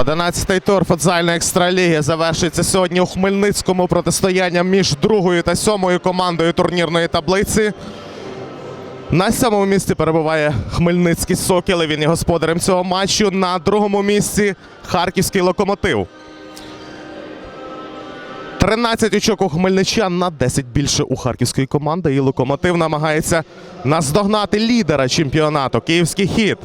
Одинадцятий тур футзальної екстраліги завершується сьогодні у Хмельницькому протистояння між другою та сьомою командою турнірної таблиці. На сьомому місці перебуває Хмельницький Сокіл. Він є господарем цього матчу. На другому місці Харківський локомотив. 13 очок у хмельничан на 10 більше у харківської команди. І локомотив намагається наздогнати лідера чемпіонату Київський хід.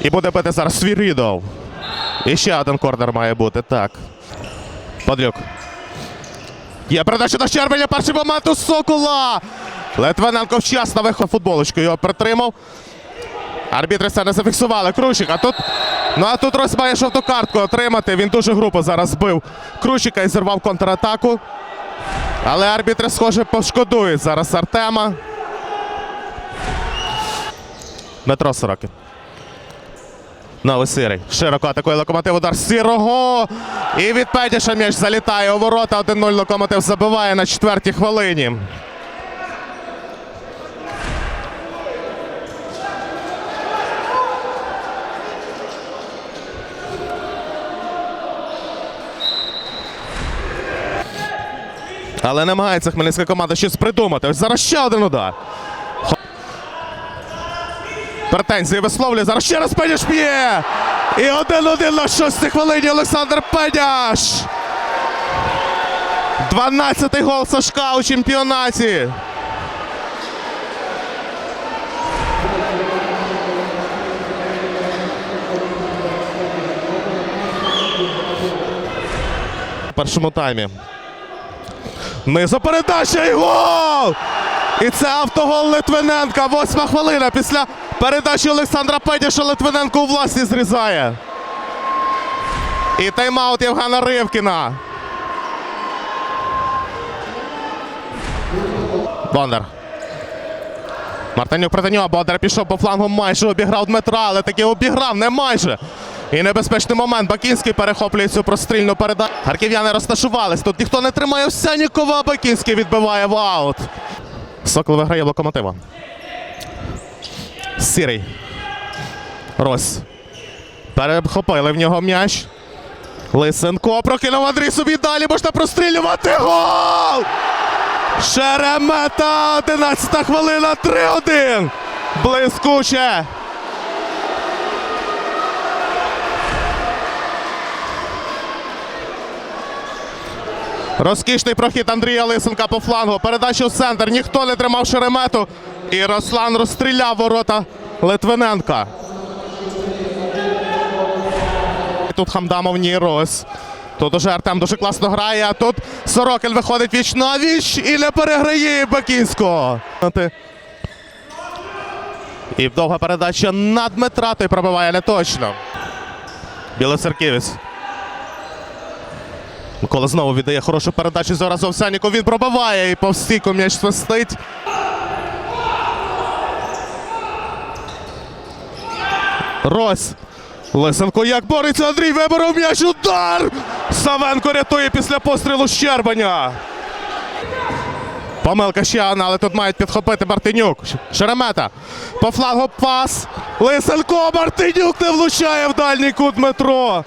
І буде бити зараз Свірідов. І ще один корнер має бути. Так. Подрюк. Є передача до Щербеля. Перший момент у Сокола. Литвиненко вчасно виход футболочку. Його притримав. Арбітри це не зафіксували. Крущик. А тут. Ну а тут Рось має жовту картку отримати. Він дуже грубо зараз збив Крущика і зірвав контратаку. Але арбітри, схоже, пошкодують зараз Артема. Дмитро Сорокін. Новий сирий. Широко атакує локомотив. Удар сирого. І від Педіша м'яч залітає у ворота. 1-0 локомотив забиває на четвертій хвилині. Але намагається хмельницька команда щось придумати. Ось зараз ще один удар. Претензії висловлює. Зараз ще раз Педяш б'є. І один-один на шостій хвилині Олександр Педяш. 12-й гол Сашка у чемпіонаті. В першому таймі. Низу передача і гол! І це автогол Литвиненка. Восьма хвилина після передачі Олександра Педяша Литвиненко у власні зрізає. І тайм-аут Євгена Ривкіна. Бондар. Мартинюк проти нього. Бондар пішов по флангу, майже обіграв Дмитра, але таки обіграв, не майже. І небезпечний момент. Бакінський перехоплює цю прострільну передачу. Харків'яни розташувались. Тут ніхто не тримає Овсянікова. Бакінський відбиває в аут. Сокол виграє локомотива. Сірий. Рос. Перехопили в нього м'яч. Лисенко прокинув Андрій собі далі. Можна прострілювати. Гол! Шеремета! 11 хвилина. 3-1. Блискуче. Розкішний прохід Андрія Лисенка по флангу. Передача у центр. Ніхто не тримав шеремету. І Руслан розстріляв ворота Литвиненка. Тут Хамдамов ні Рось. Тут уже Артем дуже класно грає. А тут Сорокін виходить віч на віч і не переграє Бакінського. І довга передача на Дмитра. Той пробиває не точно. Білоцерківець. Микола знову віддає хорошу передачу зараз Овсяніку. Він пробиває і по стійку м'яч свистить. Рось. Лисенко як бореться Андрій виборов м'яч. Удар! Савенко рятує після пострілу Щербаня. Помилка ще одна, але тут мають підхопити Мартинюк. Шеремета. По флангу пас. Лисенко. Мартинюк не влучає в дальній кут Дмитро.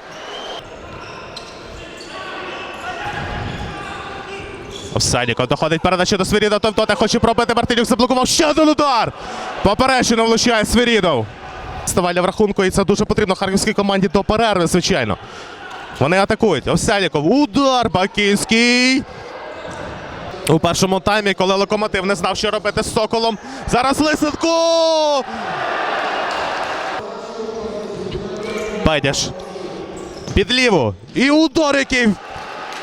Овсяніков доходить передача до Свирідова. Товтота хоче пробити. Мартинюк заблокував ще один удар. Поперечину влучає Свирідов. Ставання в рахунку, і це дуже потрібно харківській команді до перерви, звичайно. Вони атакують. Овсяніков. Удар Бакінський. У першому таймі, коли локомотив не знав, що робити з соколом. Зараз Лисенко! Байдяш. Під ліву. І удар, який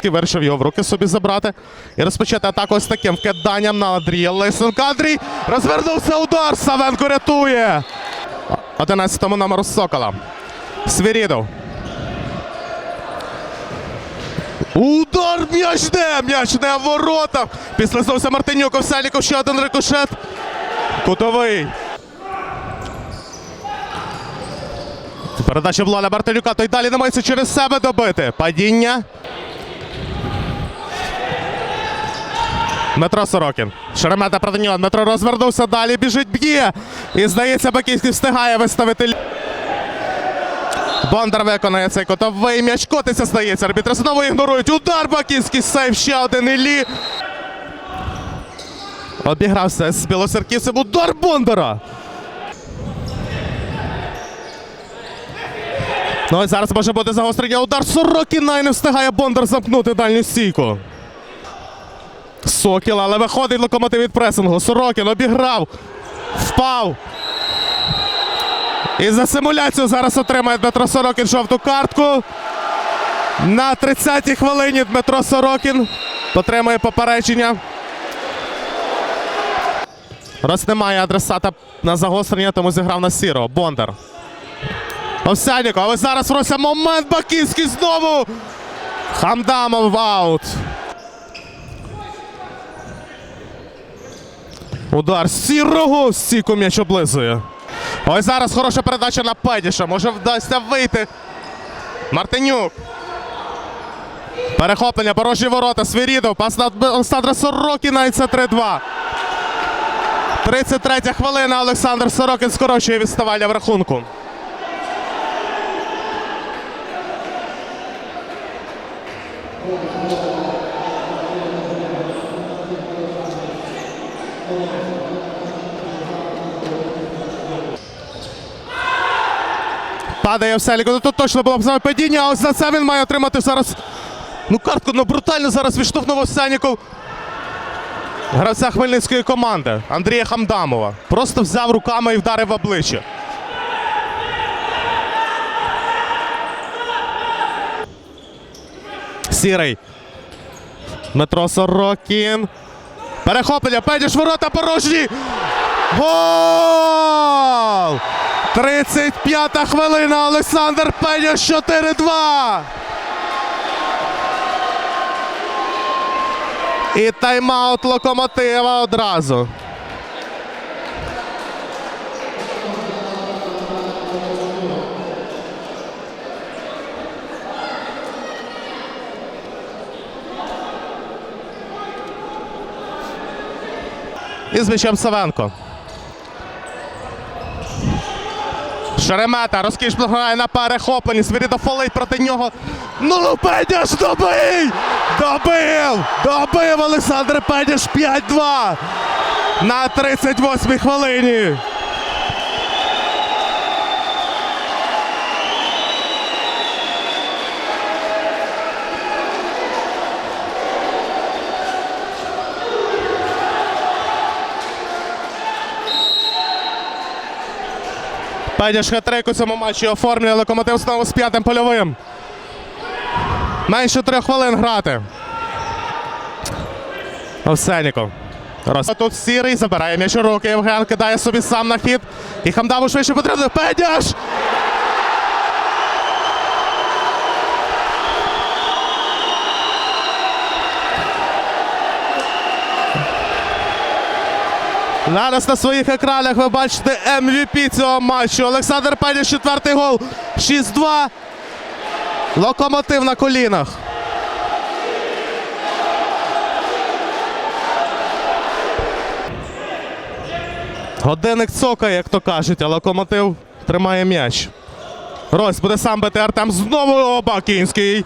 і вирішив його в руки собі забрати. І розпочати атаку ось таким вкиданням на Андрія Лисенка. Андрій розвернувся удар. Савенко рятує. 11-му номеру Сокола. Свірідов. Удар м'яч не! М'яч не в воротах. Після зовсім Мартинюк, Овсяніков, ще один рикошет. Кутовий. Передача Влада Мартинюка. Той далі намагається через себе добити. Падіння. Дмитро Сорокін. Шеремета проти нього. Дмитро розвернувся далі, біжить, б'є. І здається, Бакінський встигає виставити. лі- 11-й номер Сокола. Свирідов. Удар м'яч не в воротах. Після зовсім Мартинюк, Овсяніков, ще один рикошет. Кутовий. Передача Влада Мартинюка. Той далі намагається через себе добити. Падіння. Дмитро Сорокін. Шеремета проти нього. Дмитро розвернувся далі. Біжить б'є. І здається, Бакінський встигає виставити Бондар виконає цей котовий м'яч. Котиться стається. Арбітри знову ігнорують. Удар Бакінський сейв. Ще один Іллі. Обігрався з білоцерківцем. Удар Бондара. Ну і зараз може бути загострення. Удар Сорокіна і не встигає Бондар замкнути дальню стійку. Сокіл, але виходить локомотив від пресингу. Сорокін обіграв. Впав. І за симуляцію зараз отримає Дмитро Сорокін жовту картку. На 30-й хвилині Дмитро Сорокін отримує попередження. Раз немає адресата на загострення, тому зіграв на сіро. Бондар. Овсяніков, але зараз Рося момент Бакінський знову. Хамдамов аут. Удар сірого стійку м'яч облизує. Ось зараз хороша передача на Педіша. Може вдасться вийти. Мартинюк. Перехоплення, порожні ворота. Свірідов. Пас на Олександра Сорокіна і це 3-2. 33 хвилина. Олександр Сорокін скорочує відставання в рахунку. Падає Овсяліко. Ну тут точно було б саме падіння, а ось за це він має отримати зараз. Ну, картку ну брутально зараз відштовхнув Овсяніков. Гравця хмельницької команди Андрія Хамдамова. Просто взяв руками і вдарив в обличчя. Сірий. Дмитро Сорокін. Перехоплення, Педіш, ворота порожні. Гол! 35-та хвилина. Олександр Педіш 4-2. І тайм-аут локомотива одразу. І з м'ячем Савенко. Шеремета, розкіш грає на перехопленні. Свирідо фолить проти нього. Ну, Педяш добий! Добив! Добив Олександр Педяш 5-2 на 38-й хвилині. Педяш хитрик у цьому матчі оформлює локомотив знову з п'ятим польовим. Менше трьох хвилин грати. Овсеніков. Роз... Тут сірий забирає м'яч у руки. Євген кидає собі сам на хід. І Хамдаву швидше потрібно. Педяш! Зараз на своїх екранах ви бачите MVP цього матчу. Олександр Педяш, четвертий гол. 6-2. Локомотив на колінах. Годинник цокає, як то кажуть, а локомотив тримає м'яч. Рось буде сам бити Артем. Знову Обакінський.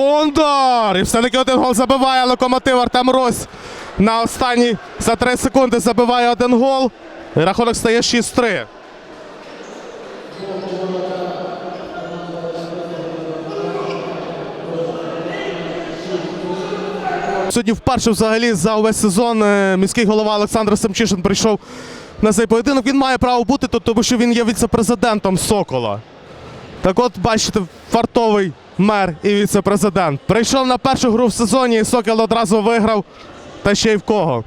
Бондар! І все-таки один гол забиває локомотив Артем Рось. На останні за 3 секунди забиває один гол. І рахунок стає 6-3. Сьогодні вперше взагалі за увесь сезон е, міський голова Олександр Семчишин прийшов на цей поєдинок. Він має право бути тут, тому що він є віце-президентом Сокола. Так от, бачите, фартовий мер і віце-президент. Прийшов на першу гру в сезоні, і Сокіл одразу виграв. Та ще й в кого.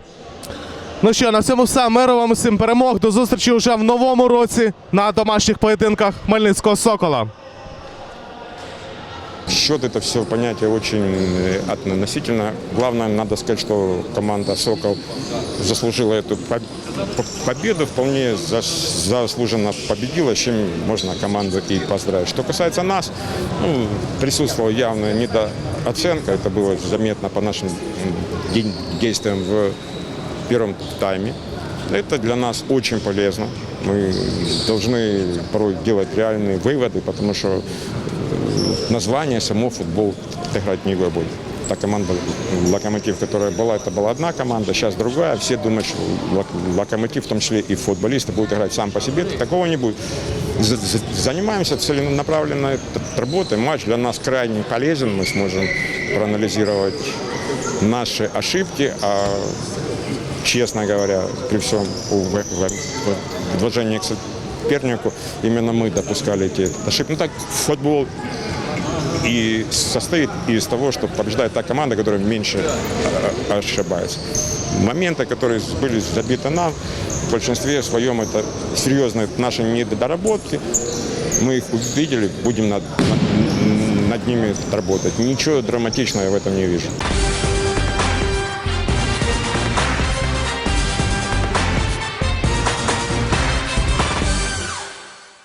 Ну що, на цьому все. Миру вам усім перемог. До зустрічі вже в новому році на домашніх поєдинках Хмельницького Сокола. Счет это все понятие очень э, относительно. Главное, надо сказать, что команда «Сокол» заслужила эту по- по- победу, вполне зас- заслуженно победила, с чем можно команду и поздравить. Что касается нас, ну, присутствовала явная недооценка, это было заметно по нашим действиям в первом тайме. Это для нас очень полезно. Мы должны порой делать реальные выводы, потому что название само футбол играть не будет. Та команда «Локомотив», которая была, это была одна команда, сейчас другая. Все думают, что «Лок- «Локомотив», в том числе и футболисты, будут играть сам по себе. Такого не будет. За- за- Занимаемся целенаправленной т- работой. Матч для нас крайне полезен. Мы сможем проанализировать наши ошибки, а честно говоря, при всем ув- ув- уважении к сопернику, именно мы допускали эти ошибки. Ну так, футбол и состоит из того, что побеждает та команда, которая меньше э, ошибается. Моменты, которые были забиты нам, в большинстве своем это серьезные наши недоработки. Мы их увидели, будем над, над- ними работать. Ничего драматичного я в этом не вижу.